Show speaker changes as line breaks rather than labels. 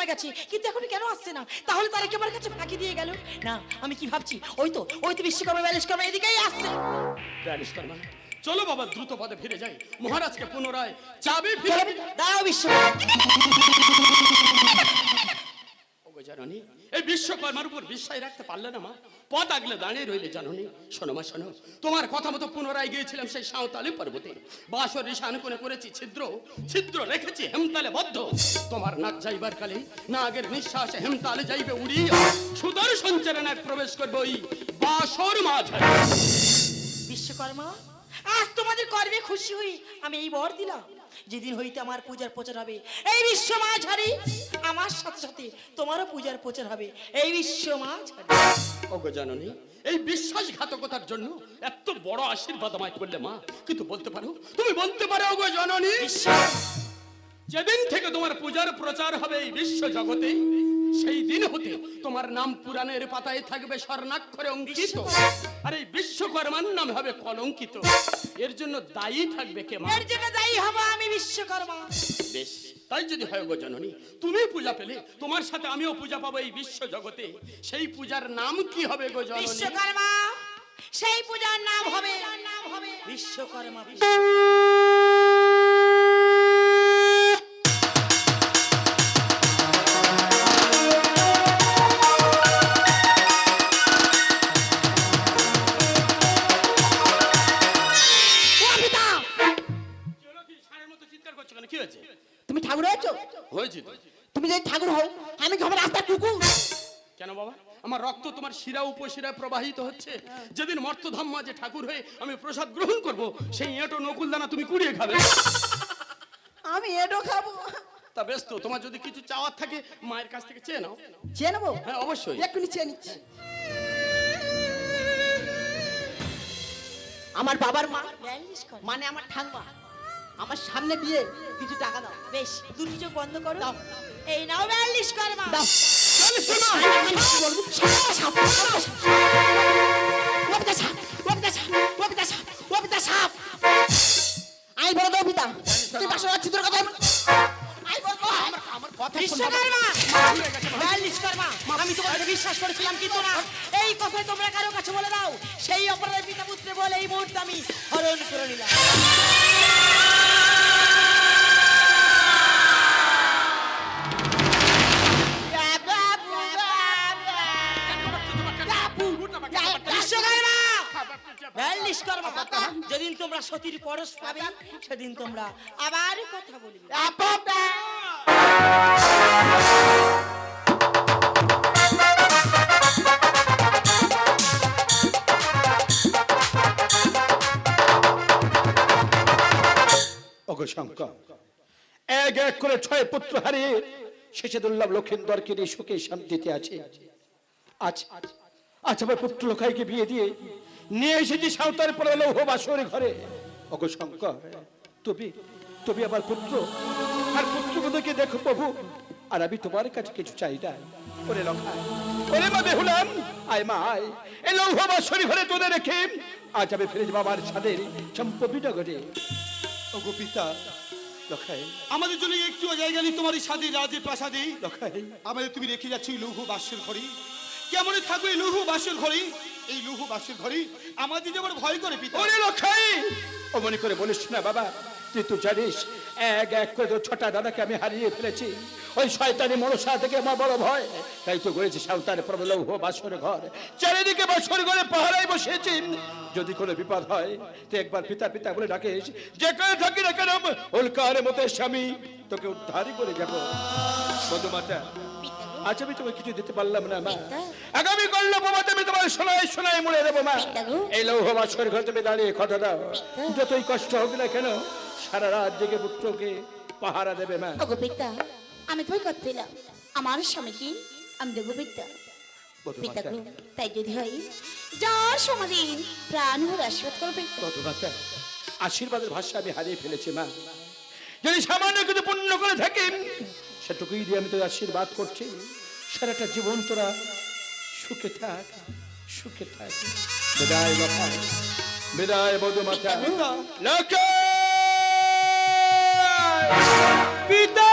বিশ্বকর্মা গেছে কিন্তু এখন কেন আসছে না? তাহলে তারা কি আমার কাছে ফাঁকি দিয়ে গেল? না আমি কি ভাবছি? ওই তো ওই তো বিশ্বকর্মা ব্যালেশকর্মা এদিকেই আসছে।
চলো বাবা দ্রুত পদে ফিরে যাই। মহারাজকে পুনরায় চাবি ফিরে
দাও বিশ্বকর্মা।
জাননি? এই বিশ্বকর্মার উপর বিশ্বাস রাখতে পারলে না মা। পথ আগলে দাঁড়িয়ে রইলে জাননি। শোনো মা, শোনো। তোমার কথা মতো পুনরায় গিয়েছিলাম সেই সাঁওতালি পর্বতে। বাসর ঈশান কোণে করেছি ছিদ্র। ছিদ্র রেখেছি হেমতালে বদ্ধ। তোমার নাক যাইবার কালে নাগের নিঃশ্বাসে হেমতালে যাইবে উড়িয়া। সুদর সঞ্চারণায় প্রবেশ করবে ওই বাসর মাঝে।
বিশ্বকর্মা, আজ তোমাদের কর্মে খুশি হই আমি এই বর দিলাম। যেদিন হইতে আমার পূজার প্রচার হবে। এই বিশ্ব মাঝারি আমার সাথে সাথে তোমারও পূজার প্রচার হবে। এই বিশ্ব মাঝারি।
ওগো জাননি এই বিশ্বাসঘাতকতার জন্য এত বড় আশীর্বাদ আমায় করলে মা কিন্তু বলতে পারো? তুমি বলতে পারো ওগো জননী? যেদিন থেকে তোমার পূজার প্রচার হবে এই বিশ্ব জগতে সেই দিন হতে তোমার নাম পুরাণের পাতায় থাকবে স্বর্ণাক্ষরে অঙ্কিত। আর এই বিশ্বকর্মার নাম হবে কলঙ্কিত। এর জন্য দায়ী থাকবে কে মা?
এর জন্য দায়ী হব আমি বিশ্বকর্মা।
বেশ তাই যদি হয় গো জননী তুমি পূজা পেলে তোমার সাথে আমিও পূজা পাবো এই বিশ্ব জগতে সেই পূজার নাম কি হবে গো জননী?
বিশ্বকর্মা সেই পূজার নাম হবে নাম হবে বিশ্বকর্মা।
তুমি ঠাকুর হয়েছো?
হয়েছে
তুমি যদি ঠাকুর হও আমি কি হবে রাস্তা কুকুর?
কেন বাবা? আমার রক্ত তোমার শিরা উপশিরায় প্রবাহিত হচ্ছে। যেদিন মর্তধাম মাঝে ঠাকুর হয়ে আমি প্রসাদ গ্রহণ করব সেই এঁটো নকুলদানা তুমি কুড়িয়ে খাবে।
আমি এটো খাব।
তা বেশ তো তোমার যদি কিছু চাওয়ার থাকে মায়ের কাছ থেকে চেয়ে নাও।
চেয়ে নেব?
হ্যাঁ অবশ্যই।
এক্ষুনি চেয়ে নিচ্ছি। আমার বাবার মা মানে আমার ঠাকমা। আমার সামনে দিয়ে কিছু টাকা দাও।
বেশ দুটি চোখ বন্ধ করো। দাও। এই নাও
দাও। সাপ কবিতা সাপ কবিতা সাপ আই বড় দাও পিতা তুই বাসা চিত্র কথা আই বলব আমার আমার কথা
বিশ্বকর্মা ব্যালিশ কর্মা আমি তোমাকে বিশ্বাস করেছিলাম কিন্তু না। এই কথাই তোমরা কারও কাছে বলে দাও। সেই অপরাধের পিতা পুত্রে বলে এই মুহূর্তে আমি হরণ করে নিলাম। যেদিন তোমরা সতীর পরশ পাবে, সেদিন তোমরা আবার কথা বলবে।
এক এক করে ছয় পুত্র হারিয়ে শেষে দুর্লভ লক্ষিন্দরকে নিয়ে সুখে শান্তিতে আছে। আজ আজ আমার পুত্র লোকাইকে বিয়ে দিয়ে নিয়ে এসেছি সাঁওতার পরে লৌহ বাসরে ঘরে। ওগো শঙ্কর তুমি তুমি আমার পুত্র। আর পুত্রগুলোকে দেখো প্রভু আর আমি তোমার কাছে কিছু চাই না। ওরে লখাই ওরে মা বেহুলাম আয় মা আয়। এই লৌহ বাসরে ঘরে তোদের রেখে আজ আমি ফিরে যাব আমার ছাদের চম্পবি ওগো পিতা লখাই।
আমাদের জন্য একটু জায়গা নেই তোমার এই স্বাদী রাজের প্রাসাদে।
লখাই।
আমাদের তুমি রেখে যাচ্ছ লৌহ বাসের ঘরে। কেমন থাকবে এই লৌহ বাসের ঘরে এই লুহু বাসের ঘরে আমাদের যেমন ভয় করে পিতা।
ওরে অমনি করে বলিস না বাবা, তুই তো জানিস, এক এক করে ছটা দাদাকে আমি হারিয়ে ফেলেছি। ওই শয়তানি মনসা থেকে আমার বড় ভয়। তাই তো করেছি সাঁওতারে প্রবল হো বাসর ঘর। চারিদিকে বাসর ঘরে পাহারায় বসেছি যদি কোনো বিপদ হয় তুই একবার পিতা পিতা বলে ডাকিস যে করে থাকি না কেন, উল্কার মতো স্বামী, তোকে উদ্ধারই করে যাব। মধুমাতা আজ আমি তোমাকে কিছু দিতে পারলাম না মা। আগামী করল বাবা তুমি তোমার সোনায় সোনায় মুড়ে দেবো মা। এই লৌহ বাসর ঘর তুমি দাঁড়িয়ে কথা দাও। যতই কষ্ট হোক না কেন সারা রাত জেগে পুত্রকে পাহারা দেবে মা।
আমি তোমায় করছিলাম আমার স্বামী কি? আমি দেবো পিতা। পিতা তাই যদি হয় যার সমাদিন প্রাণ ভরে আশীর্বাদ করবে
আশীর্বাদের ভাষা আমি হারিয়ে ফেলেছি মা। যদি সামান্য কিছু পুণ্য করে থাকি সেটুকুই দিয়ে আমি তোর আশীর্বাদ করছি। সারাটা জীবন তোরা সুখে থাক সুখে থাক। বিদায় বাবা বিদায় বধু মাথা পিতা